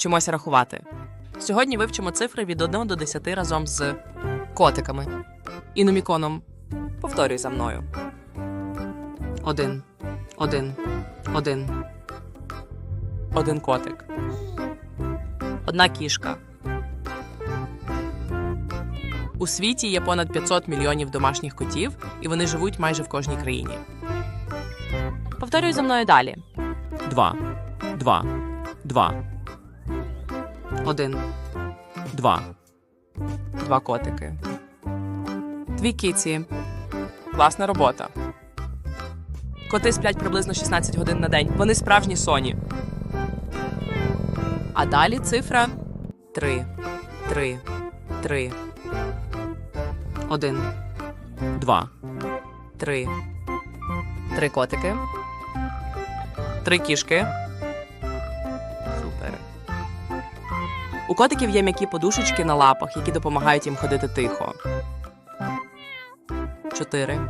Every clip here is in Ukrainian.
Вчимося рахувати. Сьогодні вивчимо цифри від 1 до 10 разом з котиками. Іноміконом. Повторюй за мною. Один. Один. Один. Один котик. Одна кішка. У світі є понад 500 мільйонів домашніх котів, і вони живуть майже в кожній країні. Повторюй за мною далі. Два. Два. Два. Один. Два. Два котики. Дві кіці. Класна робота. Коти сплять приблизно 16 годин на день. Вони справжні соні. А далі цифра три. Три. Три. Один. Два. Три. Три котики. Три кішки. У котиків є м'які подушечки на лапах, які допомагають їм ходити тихо. Чотири.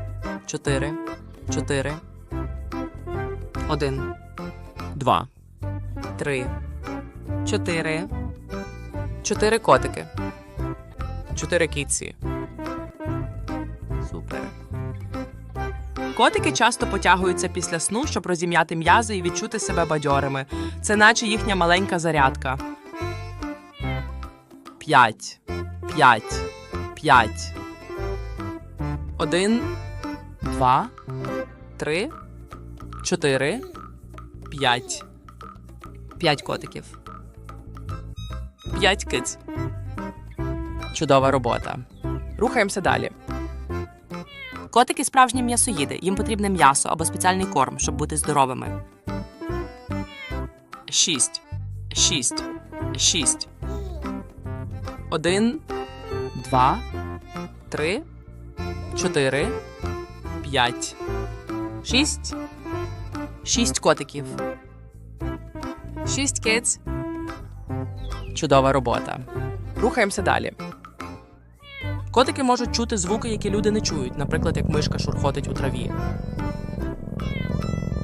Чотири. Чотири. Один. Два. Три. Чотири. Чотири котики. Чотири кіці. Супер. Котики часто потягуються після сну, щоб розім'яти м'язи і відчути себе бадьорими. Це наче їхня маленька зарядка. П'ять. П'ять. П'ять. Один. Два. Три. Чотири. П'ять. П'ять котиків. П'ять киць. Чудова робота. Рухаємося далі. Котики справжні м'ясоїди. Їм потрібне м'ясо або спеціальний корм, щоб бути здоровими. Шість. Шість. Шість. Один. Два. Три. Чотири. П'ять. Шість. Шість котиків. Шість киць. Чудова робота. Рухаємося далі. Котики можуть чути звуки, які люди не чують, наприклад, як мишка шурхотить у траві.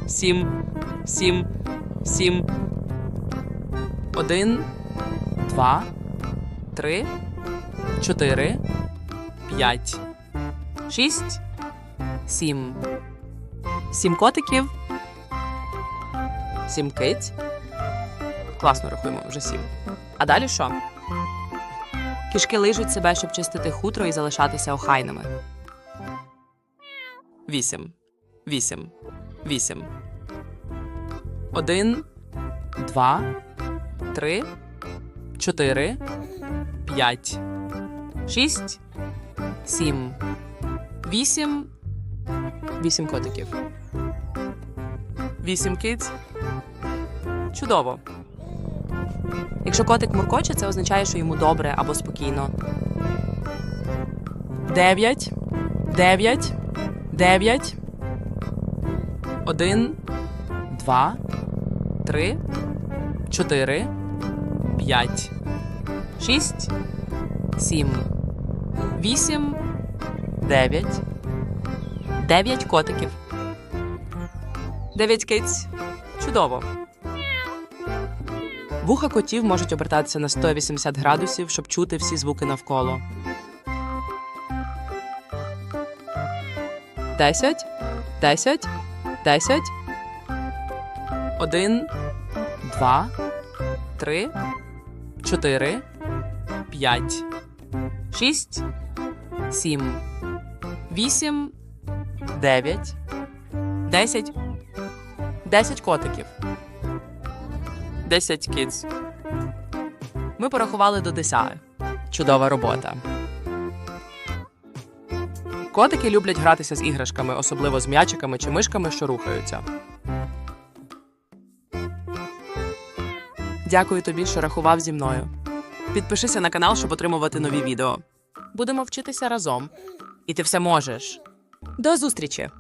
Сім, сім, сім. Один, два, три, чотири, п'ять, шість, сім. Сім котиків. Сім киць. Класно рахуємо, вже сім. А далі що? Кішки лижуть себе, щоб чистити хутро і залишатися охайними. Вісім. Вісім. Вісім. Один. Два. Три. Чотири. П'ять. Шість. Сім. Вісім. Вісім котиків. Вісім киць. Чудово. Якщо котик муркоче, це означає, що йому добре або спокійно. Дев'ять. Дев'ять. Дев'ять. Один. Два. Три. Чотири. П'ять. Шість. Сім. Вісім. Дев'ять. Дев'ять котиків. Дев'ять киць. Чудово. Вуха котів можуть обертатися на 180 градусів, щоб чути всі звуки навколо. Десять. Десять. Десять. Один. Два. Три. Чотири. П'ять. Шість. Сім. Вісім. Дев'ять. Десять. Десять котиків. 10 кіц. Ми порахували до 10. Чудова робота. Котики люблять гратися з іграшками, особливо з м'ячиками чи мишками, що рухаються. Дякую тобі, що рахував зі мною. Підпишися на канал, щоб отримувати нові відео. Будемо вчитися разом. І ти все можеш. До зустрічі!